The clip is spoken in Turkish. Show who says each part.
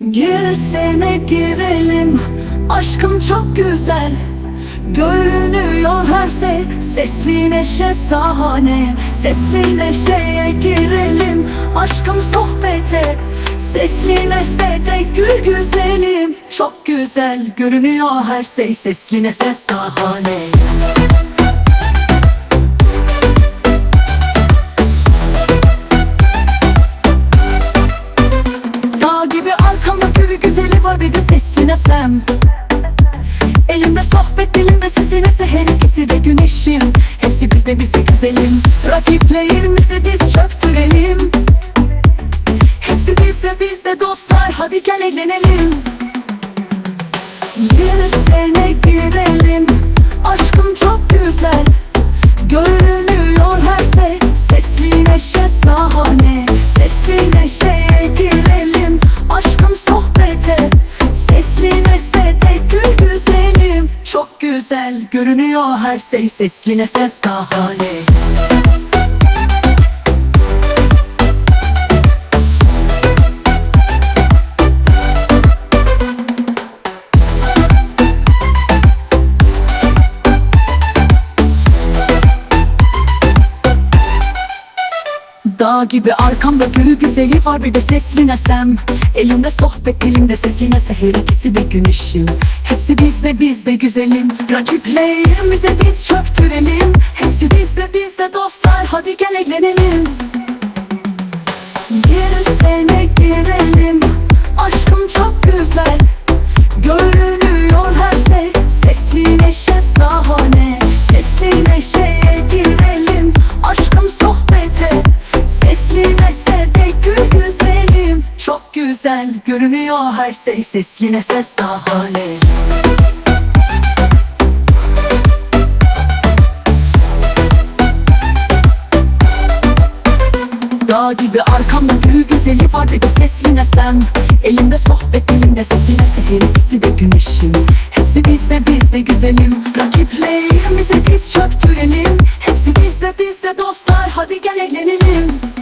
Speaker 1: Girsene girelim Aşkım çok güzel. Görünüyor her şey Sesli neşe sahane. Sesli neşeye girelim Aşkım sohbete. Sesli neşede gül güzelim. Çok güzel görünüyor her şey Sesli neşe sahane var bir de sesli nesem Elimde sohbet dilimde sesine seher ikisi de güneşim. Hepsi bizde bizde güzelim. Rakiplerimizi diz çöktürelim. Hepsi bizde bizde dostlar hadi gel eğlenelim. Bir sene girelim Aşkım çok güzel. Görünüyor her şey Sesli neşe sahane. Sesli neşeye girelim Sesli neşede gül güzelim. Çok güzel görünüyor her şey. Sesli neşe sahane Dağ gibi arkamda gül güzeli var bir de sesli nesem Elimde sohbet elimde sesli nese her ikisi de güneşim Hepsi bizde bizde güzelim. Rakiplerimize biz çöktürelim. Hepsi bizde bizde dostlar hadi gel eğlenelim. Bir sene girelim. Aşkım çok güzel. Görünüyor her şey. Sesli neşe sahane. Sesli neşeye girelim. Aşkım sohbete güzel görünüyor her şey Sesli neşe sahane Dağ gibi arkamda gül güzeli var bir de sesli nesem Elimde sohbet elimde sesli nese her ikisi de güneşim Hepsi bizde bizde güzelim. Rakiplerimize diz çöktürelim. Hepsi bizde bizde dostlar hadi gel eğlenelim